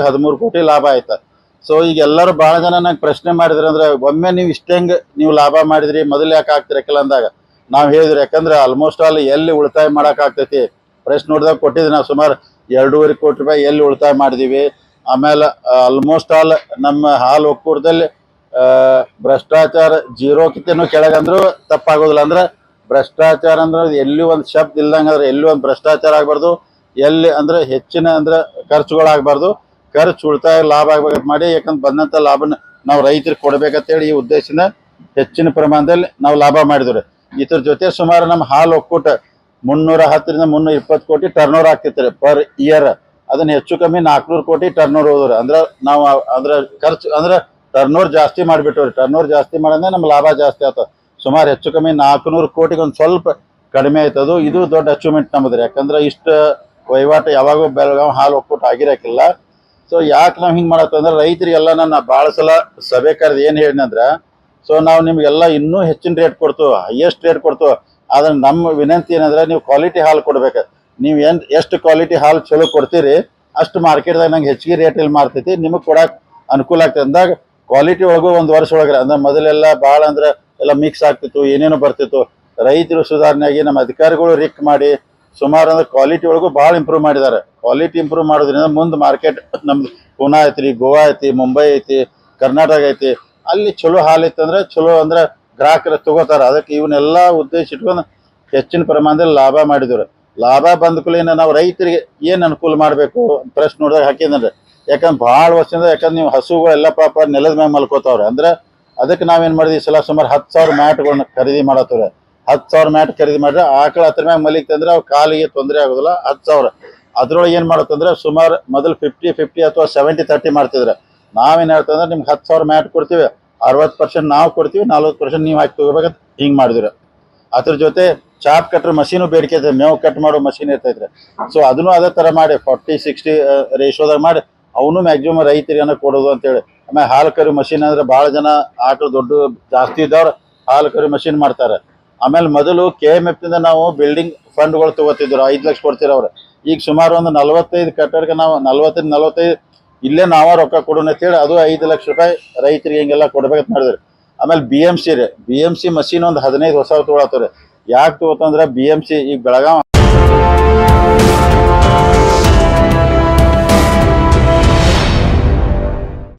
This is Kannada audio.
ಹದಿಮೂರು ಕೋಟಿ ಲಾಭ ಆಯ್ತು. ಸೊ ಈಗ ಎಲ್ಲರೂ ಭಾಳ ಜನ ನಂಗೆ ಪ್ರಶ್ನೆ ಮಾಡಿದ್ರಿ ಅಂದ್ರೆ, ಒಮ್ಮೆ ನೀವು ಇಷ್ಟಂಗೆ ನೀವು ಲಾಭ ಮಾಡಿದ್ರಿ? ಮೊದಲು ಯಾಕೆ ಆಗ್ತಿರಕ್ಕಿಲ್ಲ ಅಂದಾಗ, ನಾವು ಹೇಳಿದ್ರಿ, ಯಾಕಂದ್ರೆ ಆಲ್ಮೋಸ್ಟ್ ಆಲ್ ಎಲ್ಲಿ ಉಳಿತಾಯ ಮಾಡೋಕ್ಕಾಗ್ತೈತಿ ಪ್ರಶ್ನೆ ನೋಡಿದಾಗ ಕೊಟ್ಟಿದ್ವಿ ನಾವು ಸುಮಾರು ಎರಡೂವರೆ ಕೋಟಿ ರೂಪಾಯಿ ಎಲ್ಲಿ ಉಳಿತಾಯ ಮಾಡಿದೀವಿ. ಆಮೇಲೆ ಆಲ್ಮೋಸ್ಟ್ ಆಲ್ ನಮ್ಮ ಹಾಲು ಒಕ್ಕೂಟದಲ್ಲಿ ಭ್ರಷ್ಟಾಚಾರ ಜೀರೋಕ್ಕಿಂತನೂ ಕೆಳಗಂದ್ರೂ ತಪ್ಪಾಗೋದಿಲ್ಲ. ಅಂದ್ರೆ, ಭ್ರಷ್ಟಾಚಾರ ಅಂದ್ರೆ ಎಲ್ಲಿ ಒಂದು ಶಬ್ದ ಇಲ್ದಂಗೆ ಅಂದ್ರೆ ಎಲ್ಲಿ ಒಂದು ಭ್ರಷ್ಟಾಚಾರ ಆಗಬಾರ್ದು, ಎಲ್ಲಿ ಅಂದ್ರೆ ಹೆಚ್ಚಿನ ಅಂದ್ರೆ ಖರ್ಚುಗಳಾಗಬಾರ್ದು ಖರ್ಚು ಉಳಿತಾಯ ಲಾಭ ಆಗ್ಬೇಕಂತ ಮಾಡಿ, ಯಾಕಂದ್ರೆ ಬಂದಂಥ ಲಾಭನ ನಾವು ರೈತರಿಗೆ ಕೊಡ್ಬೇಕಂತೇಳಿ ಈ ಉದ್ದೇಶದಿಂದ ಹೆಚ್ಚಿನ ಪ್ರಮಾಣದಲ್ಲಿ ನಾವು ಲಾಭ ಮಾಡಿದ್ರು ಇದ್ರ ಜೊತೆ ಸುಮಾರು ನಮ್ಮ ಹಾಲು ಒಕ್ಕೂಟ ಮುನ್ನೂರ ಹತ್ತರಿಂದ ಮುನ್ನೂರ ಇಪ್ಪತ್ತು ಕೋಟಿ ಟರ್ನ್ ಓವರ್ ಆಗ್ತಿತ್ತು ಪರ್ ಇಯರ್ ಅದನ್ನ ಹೆಚ್ಚು ಕಮ್ಮಿ ನಾಲ್ಕುನೂರು ಕೋಟಿ ಟರ್ನ್ ಓವರ್ ಹೋದ್ರು ಅಂದ್ರೆ ನಾವು ಅಂದ್ರೆ ಖರ್ಚು, ಅಂದ್ರೆ ಟರ್ನ್ ಓವರ್ ಜಾಸ್ತಿ ಮಾಡಿಬಿಟ್ಟವ್ರಿ. ಟರ್ನ್ ಓವರ್ ಜಾಸ್ತಿ ಮಾಡಂದ್ರೆ ನಮ್ಮ ಲಾಭ ಜಾಸ್ತಿ ಆಯ್ತು ಸುಮಾರು ಹೆಚ್ಚು ಕಮ್ಮಿ ನಾಲ್ಕುನೂರು ಕೋಟಿಗೆ ಒಂದು ಸ್ವಲ್ಪ ಕಡಿಮೆ ಆಯ್ತದು ಇದು ದೊಡ್ಡ ಅಚೀವ್ಮೆಂಟ್ ನಮ್ಮದ್ರಿ ಯಾಕಂದ್ರೆ ಇಷ್ಟು ವಹಿವಾಟು ಯಾವಾಗೂ ಬೆಳಗಾವ್ ಹಾಲು ಒಕ್ಕೂಟ ಆಗಿರಕ್ಕಿಲ್ಲ. ಸೊ ಯಾಕೆ ನಾವು ಹಿಂಗೆ ಮಾಡತ್ತಂದ್ರೆ ರೈತರಿಗೆಲ್ಲ ನಾನು ಭಾಳ ಸಲ ಸಭೆ ಕರೆದು ಏನು ಹೇಳಿನಂದ್ರೆ ಸೊ ನಾವು ನಿಮ್ಗೆಲ್ಲ ಇನ್ನೂ ಹೆಚ್ಚಿನ ರೇಟ್ ಕೊಡ್ತು ಹೈಯೆಸ್ಟ್ ರೇಟ್ ಕೊಡ್ತು. ಆದ್ರೆ ನಮ್ಮ ವಿನಂತಿ ಏನಂದ್ರೆ ನೀವು ಕ್ವಾಲಿಟಿ ಹಾಲು ಕೊಡ್ಬೇಕು. ನೀವು ಏನು ಎಷ್ಟು ಕ್ವಾಲಿಟಿ ಹಾಲು ಚಲೋ ಕೊಡ್ತೀರಿ, ಅಷ್ಟು ಮಾರ್ಕೆಟ್ದಾಗ ನಂಗೆ ಹೆಚ್ಚಿಗೆ ರೇಟಲ್ಲಿ ಮಾರ್ತೈತಿ, ನಿಮಗೆ ಕೊಡಕ್ಕೆ ಅನುಕೂಲ ಆಗ್ತದೆ ಅಂದಾಗ ಕ್ವಾಲಿಟಿ ಒಳಗೂ ಒಂದು ವರ್ಷ ಒಳಗೆ ಅಂದ್ರೆ ಮೊದಲೆಲ್ಲ ಭಾಳ ಅಂದ್ರೆ ಎಲ್ಲ ಮಿಕ್ಸ್ ಆಗ್ತಿತ್ತು, ಏನೇನೋ ಬರ್ತಿತ್ತು. ರೈತರು ಸುಧಾರಣೆಯಾಗಿ ನಮ್ಮ ಅಧಿಕಾರಿಗಳು ರಿಕ್ ಮಾಡಿ ಸುಮಾರು ಅಂದ್ರೆ ಕ್ವಾಲಿಟಿ ಒಳಗೂ ಭಾಳ ಇಂಪ್ರೂವ್ ಮಾಡಿದ್ದಾರೆ. ಕ್ವಾಲಿಟಿ ಇಂಪ್ರೂವ್ ಮಾಡೋದ್ರಿಂದ ಮುಂದೆ ಮಾರ್ಕೆಟ್ ನಮ್ದು ಪುನಾ ಐತ್ರಿ, ಗೋವಾ ಐತಿ, ಮುಂಬೈ ಐತಿ, ಕರ್ನಾಟಕ ಐತಿ. ಅಲ್ಲಿ ಚಲೋ ಹಾಲು ಇತ್ತಂದ್ರೆ ಚಲೋ ಅಂದ್ರೆ ಗ್ರಾಹಕರು ತಗೋತಾರೆ. ಅದಕ್ಕೆ ಇವನ್ನೆಲ್ಲ ಉದ್ದೇಶ ಇಟ್ಕೊಂಡು ಹೆಚ್ಚಿನ ಪ್ರಮಾಣದಲ್ಲಿ ಲಾಭ ಮಾಡಿದ್ರು. ಲಾಭ ಬಂದ ಕೂಡಲೇ ನಾವು ರೈತರಿಗೆ ಏನು ಅನುಕೂಲ ಮಾಡಬೇಕು ಪ್ರಶ್ನೆ ನೋಡಿದಾಗ ಹಾಕಿದ್ರೆ ಯಾಕಂದ್ರೆ ಭಾಳ ವರ್ಷದಿಂದ ಯಾಕಂದ್ರೆ ನೀವು ಹಸುಗಳೆಲ್ಲ ಪಾಪ ನೆಲದ ಮೇಲೆ ಮಲ್ಕೋತಾವ್ರೆ. ಅಂದ್ರೆ ಅದಕ್ಕೆ ನಾವೇನು ಮಾಡಿದ್ವಿ? ಸಲ ಸುಮಾರು ಹತ್ತು ಸಾವಿರ ಮ್ಯಾಟ್ಗಳನ್ನ ಖರೀದಿ ಮಾಡತ್ತವ್ರೆ. ಹತ್ತು ಸಾವಿರ ಮ್ಯಾಟ್ ಖರೀದಿ ಮಾಡಿದ್ರೆ ಆಕಳ ಹತ್ರ ಮ್ಯಾಗ ಮಲಿಕ್ತಂದ್ರೆ ಅವು ಕಾಲಿಗೆ ತೊಂದರೆ ಆಗೋದಿಲ್ಲ, ಹತ್ತು ಸಾವಿರ. ಅದ್ರೊಳಗೆ ಏನು ಮಾಡುತ್ತಂದ್ರೆ ಸುಮಾರು ಮೊದಲು ಫಿಫ್ಟಿ ಫಿಫ್ಟಿ ಅಥವಾ ಸೆವೆಂಟಿ ತರ್ಟಿ ಮಾಡ್ತಿದ್ರೆ. ನಾವೇನು ಹೇಳ್ತಂದ್ರೆ ನಿಮ್ಗೆ ಹತ್ತು ಸಾವಿರ ಮ್ಯಾಟ್ ಕೊಡ್ತೀವಿ, ಅರವತ್ತು ಪರ್ಸೆಂಟ್ ನಾವು ಕೊಡ್ತೀವಿ, ನಲ್ವತ್ತು ಪರ್ಸೆಂಟ್ ನೀವು ಹಾಕಿ ತಗೋಬೇಕಂತ ಹಿಂಗೆ ಮಾಡಿದ್ರೆ. ಅದ್ರ ಜೊತೆ ಚಾಪ್ ಕಟ್ಟರ್ ಮಷೀನು ಬೇಡಿಕೆ ಇದೆ, ಮೇವು ಕಟ್ ಮಾಡೋ ಮಷೀನ್ ಇರ್ತೈತ್ರಿ ಸೊ ಅದನ್ನು ಅದೇ ಥರ ಮಾಡಿ ಫಾರ್ಟಿ ಸಿಕ್ಸ್ಟಿ ರೇಷೋದಾಗ ಮಾಡಿ, ಅವನು ಮ್ಯಾಕ್ಸಿಮಮ್ ರೈತರಿಗೆ ಕೊಡೋದು ಅಂತೇಳಿ. ಆಮೇಲೆ ಹಾಲು ಕರಿ ಮಷೀನ್ ಅಂದ್ರೆ ಭಾಳ ಜನ ಆಕಳು ದೊಡ್ಡ ಜಾಸ್ತಿ ಇದ್ದವ್ರು ಹಾಲು ಕರಿ ಮಷೀನ್ ಮಾಡ್ತಾರೆ. ಆಮೇಲೆ ಮೊದಲು ಕೆ ಎಂ ಎಫ್ ಇಂದ ನಾವು ಬಿಲ್ಡಿಂಗ್ ಫಂಡ್ಗಳು ತಗೋತಿದ್ರು, ಐದು ಲಕ್ಷ ಕೊಡ್ತಿರೋ ಅವ್ರು. ಈಗ ಸುಮಾರು ಒಂದು ನಲವತ್ತೈದು ಕಟ್ಟಡಕ್ಕೆ ನಾವು ನಲವತ್ತೈದು ನಲವತ್ತೈದು, ಇಲ್ಲೇ ನಾವೇ ರೊಕ್ಕ ಕೊಡೋಣ ಅಂತೇಳಿ ಅದು ಐದು ಲಕ್ಷ ರೂಪಾಯಿ ರೈತರಿಗೆ ಹಿಂಗೆಲ್ಲ ಕೊಡ್ಬೇಕಂತ ಮಾಡಿದ್ರು. ಆಮೇಲೆ ಬಿ ಎಂ ಸಿ ರೀ ಬಿ ಎಂ ಸಿ ಮಷೀನ್ ಒಂದು ಹದಿನೈದು ಹೊಸ ತೊಗೊಳತ್ತವ್ರಿ. ಯಾಕೆ ತಗೋತಂದ್ರೆ ಬಿ ಎಂ ಸಿ ಈಗ ಬೆಳಗಾವ್